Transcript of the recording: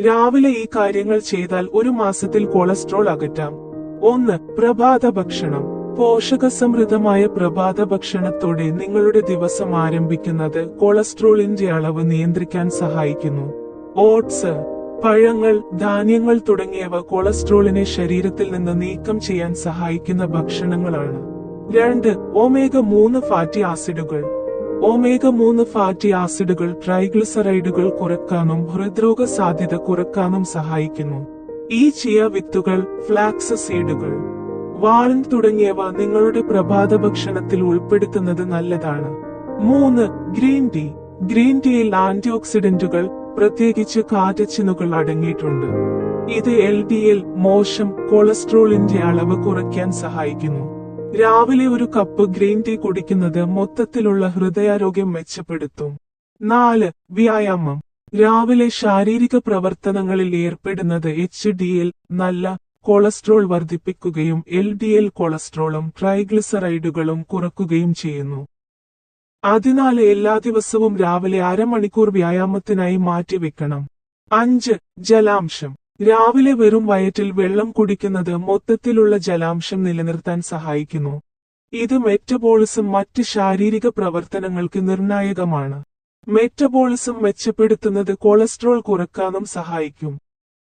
രാവിലെ ഈ കാര്യങ്ങൾ ചെയ്താൽ ഒരു മാസത്തിൽ കൊളസ്ട്രോൾ അകറ്റാം. ഒന്ന് പ്രഭാത ഭക്ഷണം. പോഷകസമൃദ്ധമായ പ്രഭാത ഭക്ഷണത്തോടെ നിങ്ങളുടെ ദിവസം ആരംഭിക്കുന്നത് കൊളസ്ട്രോളിന്റെ അളവ് നിയന്ത്രിക്കാൻ സഹായിക്കുന്നു. ഓട്സ് പഴങ്ങൾ ധാന്യങ്ങൾ തുടങ്ങിയവ കൊളസ്ട്രോളിനെ ശരീരത്തിൽ നിന്ന് നീക്കം ചെയ്യാൻ സഹായിക്കുന്ന ഭക്ഷണങ്ങളാണ്. രണ്ട് ഒമേഗ മൂന്ന് ഫാറ്റി ആസിഡുകൾ. ഒമേഗ മൂന്ന് ഫാറ്റി ആസിഡുകൾ ട്രൈഗ്ലിസറൈഡുകൾ കുറക്കാനും ഹൃദ്രോഗ സാധ്യത കുറക്കാനും സഹായിക്കുന്നു. ഈ ചിയ വിത്തുകൾ ഫ്ലാക്സ് സീഡുകൾ വാളൻ തുടങ്ങിയവ നിങ്ങളുടെ പ്രഭാത ഭക്ഷണത്തിൽ ഉൾപ്പെടുത്തുന്നത് നല്ലതാണ്. മൂന്ന് ഗ്രീൻ ടീ. ഗ്രീൻ ടീയിൽ ആന്റി ഓക്സിഡന്റുകൾ പ്രത്യേകിച്ച് കാറ്റച്ചിനുകൾ അടങ്ങിയിട്ടുണ്ട്. ഇത് എൽ ഡി എൽ മോശം കൊളസ്ട്രോളിന്റെ അളവ് കുറയ്ക്കാൻ സഹായിക്കുന്നു. രാവിലെ ഒരു കപ്പ് ഗ്രീൻ ടീ കുടിക്കുന്നത് മൊത്തത്തിലുള്ള ഹൃദയാരോഗ്യം മെച്ചപ്പെടുത്തും. നാല് വ്യായാമം. രാവിലെ ശാരീരിക പ്രവർത്തനങ്ങളിൽ ഏർപ്പെടുന്നത് എച്ച് ഡി എൽ നല്ല കൊളസ്ട്രോൾ വർദ്ധിപ്പിക്കുകയും എൽ ഡി എൽ കൊളസ്ട്രോളും ട്രൈഗ്ലിസറൈഡുകളും കുറക്കുകയും ചെയ്യുന്നു. അതിനാൽ എല്ലാ ദിവസവും രാവിലെ അരമണിക്കൂർ വ്യായാമത്തിനായി മാറ്റിവെക്കണം. അഞ്ച് ജലാംശം. രാവിലെ വെറും വയറ്റിൽ വെള്ളം കുടിക്കുന്നത് മൊത്തത്തിലുള്ള ജലാംശം നിലനിർത്താൻ സഹായിക്കുന്നു. ഇത് മെറ്റബോളിസം മറ്റ് ശാരീരിക പ്രവർത്തനങ്ങൾക്ക് നിർണായകമാണ്. മെറ്റബോളിസം മെച്ചപ്പെടുത്തുന്നത് കൊളസ്ട്രോൾ കുറക്കാനും സഹായിക്കും.